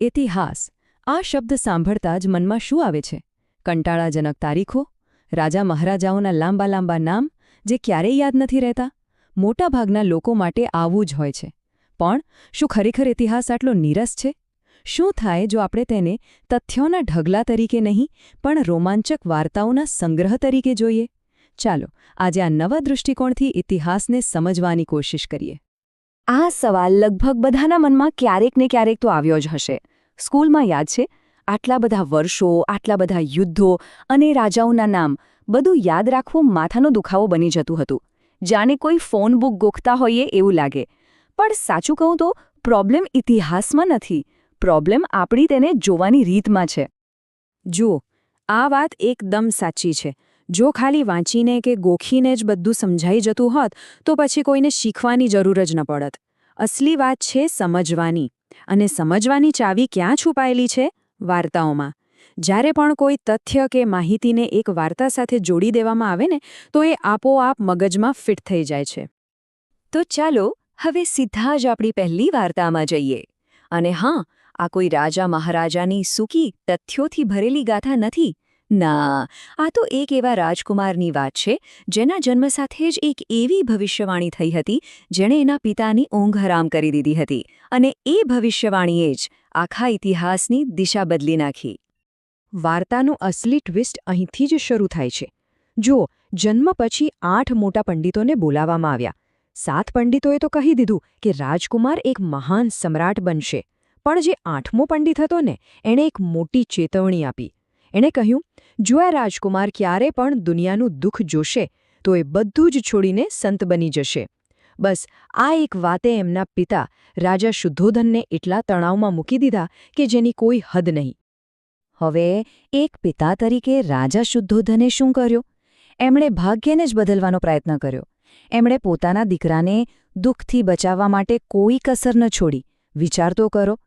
ઇતિહાસ. આ શબ્દ સાંભળતા જ મનમાં શું આવે છે? કંટાળાજનક તારીખો, રાજા મહારાજાઓના લાંબા લાંબા નામ, જે ક્યારેય યાદ નથી રહેતા? મોટાભાગના લોકો માટે આવું જ હોય છે. પણ શું ખરેખર ઇતિહાસ આટલો નીરસ છે? શું થાય જો આપણે તેને તથ્યોના ઢગલા તરીકે નહીં, પણ રોમાંચક વાર્તાઓના સંગ્રહ તરીકે જોઈએ? ચાલો, આજે આ નવા દૃષ્ટિકોણથી ઇતિહાસને સમજવાની કોશિશ કરીએ. આ સવાલ લગભગ બધાના મનમાં ક્યારેક ને ક્યારેક તો આવ્યો જ હશે. સ્કૂલમાં યાદ છે? આટલા બધા વર્ષો, આટલા બધા યુદ્ધો અને રાજાઓના નામ, બધું યાદ રાખવું માથાનો દુખાવો બની જતું હતું. જાણે કોઈ ફોન બુક ગોખતા હોઈએ એવું લાગે. પણ સાચું કહું તો, પ્રોબ્લેમ ઇતિહાસમાં નથી. પ્રોબ્લેમ આપણી તેને જોવાની રીતમાં છે. જુઓ, આ વાત એકદમ સાચી છે. જો ખાલી વાંચીને કે ગોખીને જ બધું સમજાઈ જતું હોત, તો પછી કોઈને શીખવાની જરૂર જ ન પડત. અસલી વાત છે સમજવાની. અને સમજવાની ચાવી ક્યાં છુપાયેલી છે? વાર્તાઓમાં. જ્યારે પણ કોઈ તથ્ય કે માહિતીને એક વાર્તા સાથે જોડી દેવામાં આવે ને, તો એ આપોઆપ મગજમાં ફિટ થઈ જાય છે. તો ચાલો, હવે સીધા જ આપણી પહેલી વાર્તામાં જઈએ. અને હા, આ કોઈ રાજા મહારાજાની સૂકી, તથ્યોથી ભરેલી ગાથા નથી ના. આ તો એક એવા રાજકુમારની વાત છે, જેના જન્મ સાથે જ એક એવી ભવિષ્યવાણી થઈ હતી, જેણે એના પિતાની ઊંઘ હરામ કરી દીધી હતી. અને એ ભવિષ્યવાણીએ જ આખા ઇતિહાસની દિશા બદલી નાખી. વાર્તાનું અસલી ટ્વિસ્ટ અહીંથી જ શરૂ થાય છે. જુઓ, જન્મ પછી આઠ મોટા પંડિતોને બોલાવવામાં આવ્યા. સાત પંડિતોએ તો કહી દીધું કે રાજકુમાર એક મહાન સમ્રાટ બનશે. પણ જે આઠમો પંડિત હતો ને, એણે એક મોટી ચેતવણી આપી. એણે કહ્યું, જો આ રાજકુમાર ક્યારે પણ દુનિયાનું દુઃખ જોશે, તો એ બધું જ છોડીને સંત બની જશે. બસ, આ એક વાતે એમના પિતા રાજા શુદ્ધોધનને એટલા તણાવમાં મૂકી દીધા કે જેની કોઈ હદ નહીં. હવે એક પિતા તરીકે રાજા શુદ્ધોધને શું કર્યું? એમણે ભાગ્યને જ બદલવાનો પ્રયત્ન કર્યો. એમણે પોતાના દીકરાને દુઃખથી બચાવવા માટે કોઈ કસર ન છોડી. વિચાર તો કરો,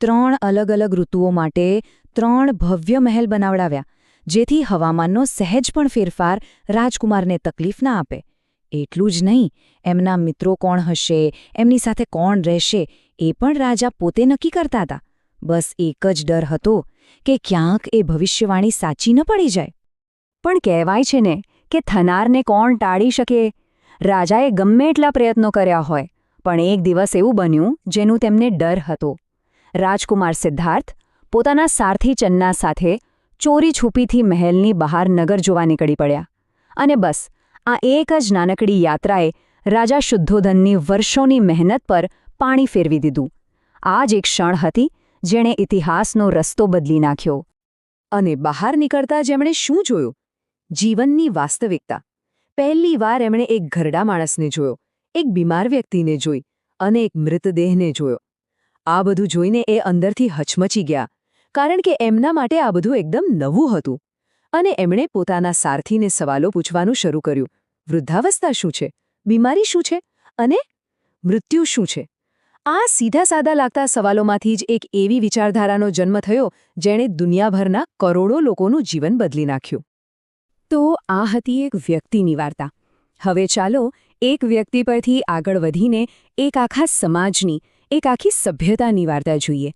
ત્રણ અલગ અલગ ઋતુઓ માટે ત્રણ ભવ્ય મહેલ બનાવડાવ્યા, જેથી હવામાનનો સહેજ પણ ફેરફાર રાજકુમારને તકલીફ ના આપે. એટલું જ નહીં, એમના મિત્રો કોણ હશે, એમની સાથે કોણ રહેશે, એ પણ રાજા પોતે નક્કી કરતા હતા. બસ એક જ ડર હતો કે ક્યાંક એ ભવિષ્યવાણી સાચી ન પડી જાય. પણ કહેવાય છે ને કે થનારને કોણ ટાળી શકે? રાજાએ ગમે એટલા પ્રયત્નો કર્યા હોય, પણ એક દિવસ એવું બન્યું જેનું તેમને ડર હતો. રાજકુમાર સિદ્ધાર્થ પોતાના સારથી ચન્ના સાથે ચોરી છુપીથી મહેલની બહાર નગર જોવા નીકળી પડ્યા. અને બસ, આ એક જ નાનકડી યાત્રાએ રાજા શુદ્ધોધનની વર્ષોની મહેનત પર પાણી ફેરવી દીધું. આ જ એક ક્ષણ હતી જેણે ઇતિહાસનો રસ્તો બદલી નાખ્યો. અને બહાર નીકળતા જેમણે શું જોયું? જીવનની વાસ્તવિકતા. પહેલી વાર એમણે એક ઘરડા માણસને જોયો, એક બીમાર વ્યક્તિને જોઈ અને એક મૃતદેહને જોયો. આ બધું જોઈને એ અંદરથી હચમચી ગયા. કારણ કે એમના માટે આ બધું એકદમ નવું હતું. અને એમણે પોતાના સારથીને સવાલો પૂછવાનું શરૂ કર્યું. વૃદ્ધાવસ્થા શું છે? બીમારી શું છે? અને મૃત્યુ શું છે? આ સીધા સાદા લાગતા સવાલોમાંથી જ એક એવી વિચારધારાનો જન્મ થયો, જેણે દુનિયાભરના કરોડો લોકોનું જીવન બદલી નાખ્યું. તો આ હતી એક વ્યક્તિની વાર્તા. હવે ચાલો એક વ્યક્તિ પરથી આગળ વધીને એક આખા સમાજની, એક આખી સભ્યતાની વાર્તા જોઈએ.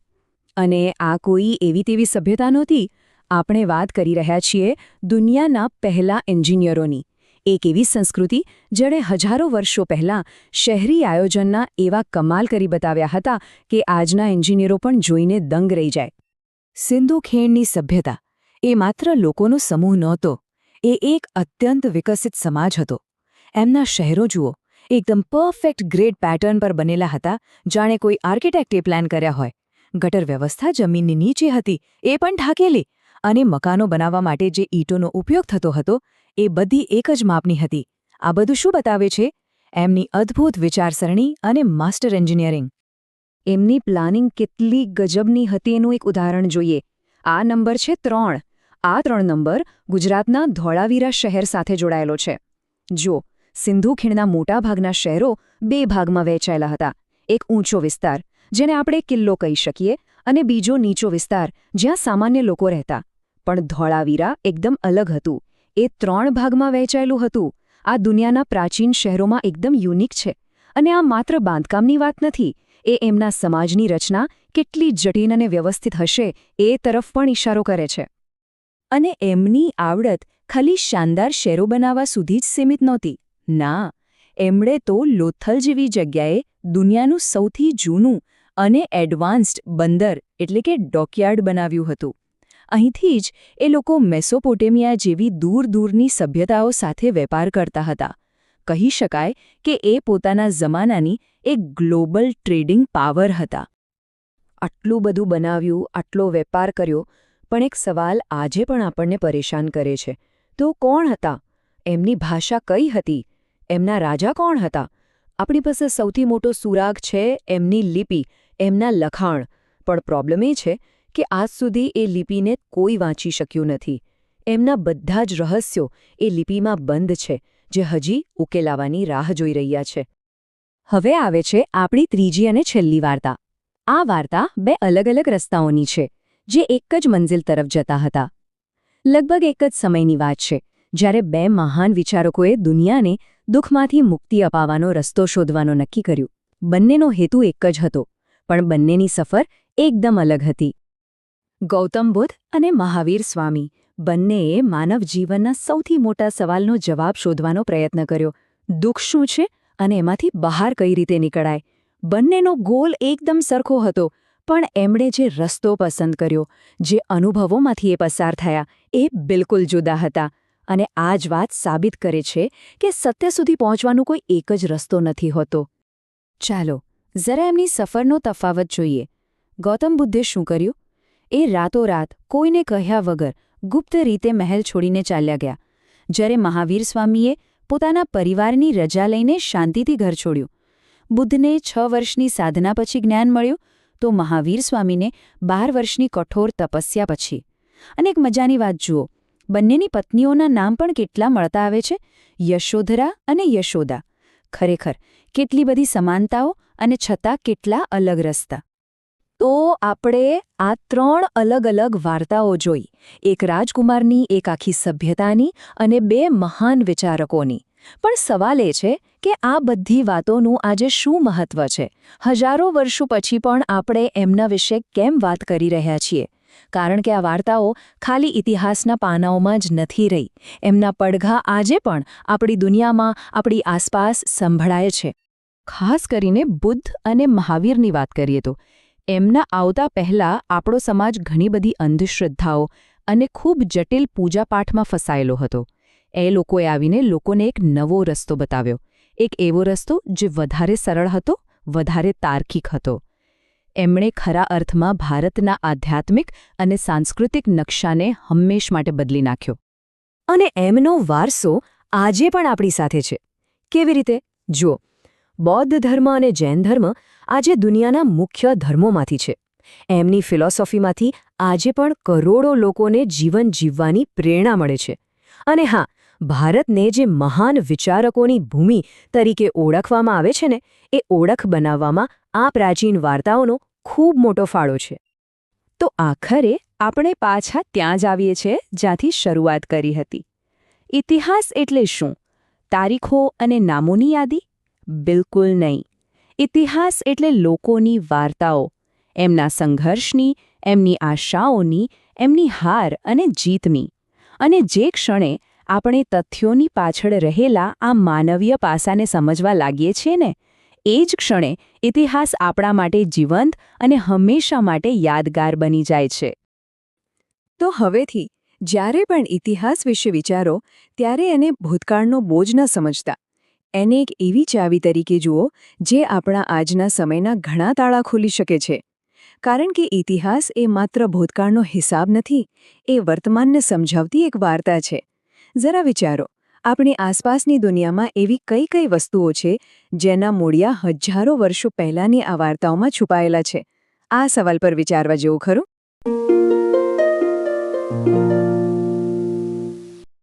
અને આ કોઈ એવી તેવી સભ્યતા નહોતી. આપણે વાત કરી રહ્યા છીએ દુનિયાના પહેલા એન્જિનિયરોની. એક એવી સંસ્કૃતિ જેણે હજારો વર્ષો પહેલાં શહેરી આયોજનના એવા કમાલ કરી બતાવ્યા હતા કે આજના એન્જિનિયરો પણ જોઈને દંગ રહી જાય. સિંધુ ખેણની સભ્યતા એ માત્ર લોકોનો સમૂહ નહોતો, એ એક અત્યંત વિકસિત સમાજ હતો. એમના શહેરો જુઓ, એકદમ પરફેક્ટ ગ્રેડ પેટર્ન પર બનેલા હતા, જાણે કોઈ આર્કિટેક્ટે પ્લાન કર્યા હોય. ગટર વ્યવસ્થા જમીનની નીચે હતી. એ પણ ઢાકેલી અને મકાનો બનાવવા માટે જે ઈંટોનો ઉપયોગ થતો હતો, એ બધી એક જ માપની હતી. આ બધું શું બતાવે છે? એમની અદ્ભુત વિચારસરણી અને માસ્ટર એન્જિનિયરિંગ. એમની પ્લાનિંગ કેટલી ગજબની હતી એનું એક ઉદાહરણ જોઈએ. આ નંબર છે ત્રણ. આ ત્રણ નંબર ગુજરાતના ધોળાવીરા શહેર સાથે જોડાયેલો છે. જો સિંધુ ખીણના મોટાભાગના શહેરો બે ભાગમાં વહેંચાયેલા હતા. એક ઊંચો વિસ્તાર જેને આપણે કિલ્લો કહી શકીએ અને બીજો નીચો વિસ્તાર જ્યાં સામાન્ય લોકો રહેતા. પણ ધોળાવીરા એકદમ અલગ હતું. એ ત્રણ ભાગમાં વહેંચાયેલું હતું. આ દુનિયાના પ્રાચીન શહેરોમાં એકદમ યુનિક છે. અને આ માત્ર બાંધકામની વાત નથી, એ એમના સમાજની રચના કેટલી જટિલ અને વ્યવસ્થિત હશે એ તરફ પણ ઇશારો કરે છે. અને એમની આવડત ખાલી શાનદાર શેરો બનાવવા સુધી જ સીમિત નહોતી. ના, એમણે તો લોથલ જેવી જગ્યાએ દુનિયાનું સૌથી જૂનું અને એડવાન્સ્ડ બંદર, એટલે કે ડોકયાર્ડ બનાવ્યું હતું. અહીંથી જ એ લોકો મેસોપોટેમિયા જેવી દૂર દૂરની સભ્યતાઓ સાથે વેપાર કરતા હતા. કહી શકાય કે એ પોતાના જમાનાની એક ગ્લોબલ ટ્રેડિંગ પાવર હતા. આટલું બધું બનાવ્યું, આટલો વેપાર કર્યો, પણ એક સવાલ આજે પણ આપણને પરેશાન કરે છે. તો કોણ હતા? એમની ભાષા કઈ હતી? એમના રાજા કોણ હતા? આપણી પાસે સૌથી મોટો સુરાગ છે એમની લિપિ એમના લખાણ. પણ પ્રોબ્લેમ એ છે કે આજ સુધી એ લિપિને કોઈ વાંચી શક્યું નથી. એમના બધા જ રહસ્યો એ લિપિમાં બંધ છે, જે હજી ઉકેલાવાની રાહ જોઈ રહ્યા છે. હવે આવે છે આપણી ત્રીજી અને છેલ્લી વાર્તા. આ વાર્તા બે અલગ અલગ રસ્તાઓની છે, જે એક જ મંઝિલ તરફ જતા હતા. લગભગ એક જ સમયની વાત છે, જ્યારે બે મહાન વિચારકોએ દુનિયાને દુઃખમાંથી મુક્તિ અપાવવાનો રસ્તો શોધવાનો નક્કી કર્યું. બંનેનો હેતુ એક જ હતો પણ બંનેની સફર એકદમ અલગ હતી. ગૌતમ બુદ્ધ અને મહાવીર સ્વામી બંનેએ માનવ જીવનના સૌથી મોટા સવાલનો જવાબ શોધવાનો પ્રયત્ન કર્યો. દુઃખ શું છે અને એમાંથી બહાર કઈ રીતે નીકળાય? બંનેનો ગોલ એકદમ સરખો હતો, પણ એમણે જે રસ્તો પસંદ કર્યો, જે અનુભવોમાંથી એ પસાર થયા, એ બિલકુલ જુદા હતા. અને આ જ વાત સાબિત કરે છે કે સત્ય સુધી પહોંચવાનો કોઈ એક જ રસ્તો નથી હોતો. ચાલો જરા એમની સફરનો તફાવત જોઈએ. ગૌતમ બુદ્ધે શું કર્યું? એ રાતોરાત કોઈને કહ્યા વગર ગુપ્ત રીતે મહેલ છોડીને ચાલ્યા ગયા. જ્યારે મહાવીર સ્વામીએ પોતાના પરિવારની રજા લઈને શાંતિથી ઘર છોડ્યું. બુદ્ધને છ વર્ષની સાધના પછી જ્ઞાન મળ્યું તો મહાવીર સ્વામીને બાર વર્ષની કઠોર તપસ્યા પછી. અને એક મજાની વાત જુઓ. બંનેની પત્નીઓના નામ પણ કેટલા મળતા આવે છે? યશોધરા અને યશોદા. ખરેખર, કેટલી બધી સમાનતાઓ અને છતાં કેટલા અલગ રસ્તા. તો આપણે આ ત્રણ અલગ અલગ વાર્તાઓ જોઈ. એક રાજકુમારની, એક આખી સભ્યતાની અને બે મહાન વિચારકોની. પણ સવાલ એ છે કે આ બધી વાતોનું આજે શું મહત્વ છે? હજારો વર્ષો પછી પણ આપણે એમના વિશે કેમ વાત કરી રહ્યા છીએ? કારણ કે આ વાર્તાઓ ખાલી ઇતિહાસના પાનાઓમાં જ નથી રહી. એમના પડઘા આજે પણ આપણી દુનિયામાં, આપણી આસપાસ સંભળાય છે. ખાસ કરીને બુદ્ધ અને મહાવીરની વાત કરીએ તો, એમના આવતા પહેલાં આપણો સમાજ ઘણી બધી અંધશ્રદ્ધાઓ અને ખૂબ જટિલ પૂજાપાઠમાં ફસાયેલો હતો. એ લોકોએ આવીને લોકોને એક નવો રસ્તો બતાવ્યો. એક એવો રસ્તો જે વધારે સરળ હતો, વધારે તાર્કિક હતો. એમણે ખરા અર્થમાં ભારતના આધ્યાત્મિક અને સાંસ્કૃતિક નકશાને હંમેશ માટે બદલી નાખ્યો. અને એમનો વારસો આજે પણ આપણી સાથે છે. કેવી રીતે? જુઓ. બૌદ્ધ ધર્મ અને જૈન ધર્મ આજે દુનિયાના મુખ્ય ધર્મોમાંથી છે. એમની ફિલોસોફીમાંથી આજે પણ કરોડો લોકોને જીવન જીવવાની પ્રેરણા મળે છે. અને હા, ભારતને જે મહાન વિચારકોની ભૂમિ તરીકે ઓળખવામાં આવે છે ને, એ ઓળખ બનાવવામાં આ પ્રાચીન વાર્તાઓનો ખૂબ મોટો ફાળો છે. તો આખરે આપણે પાછા ત્યાં જ આવીએ છીએ જ્યાંથી શરૂઆત કરી હતી. ઇતિહાસ એટલે શું? તારીખો અને નામોની યાદી? બિલકુલ નહીં. ઇતિહાસ એટલે લોકોની વાર્તાઓ, એમના સંઘર્ષની, એમની આશાઓની, એમની હાર અને જીતની. અને જે ક્ષણે આપણે તથ્યોની પાછળ રહેલા આ માનવીય પાસાને સમજવા લાગીએ છીએ ને, એ જ ક્ષણે ઇતિહાસ આપણા માટે જીવંત અને હંમેશા માટે યાદગાર બની જાય છે. તો હવેથી, જ્યારે પણ ઇતિહાસ વિશે વિચારો, ત્યારે એને ભૂતકાળનો બોજ ન સમજતા. એને એક એવી ચાવી તરીકે જુઓ, જે આપણા આજના સમયના ઘણા તાળા ખોલી શકે છે. કારણ કે ઇતિહાસ એ માત્ર ભૂતકાળનો હિસાબ નથી, એ વર્તમાનને સમજાવતી એક વાર્તા છે. જરા વિચારો, આપણી આસપાસની દુનિયામાં એવી કઈ કઈ વસ્તુઓ છે, જેના મૂળિયા હજારો વર્ષો પહેલાંની આ વાર્તાઓમાં છુપાયેલા છે? આ સવાલ પર વિચારવા જેવું ખરું?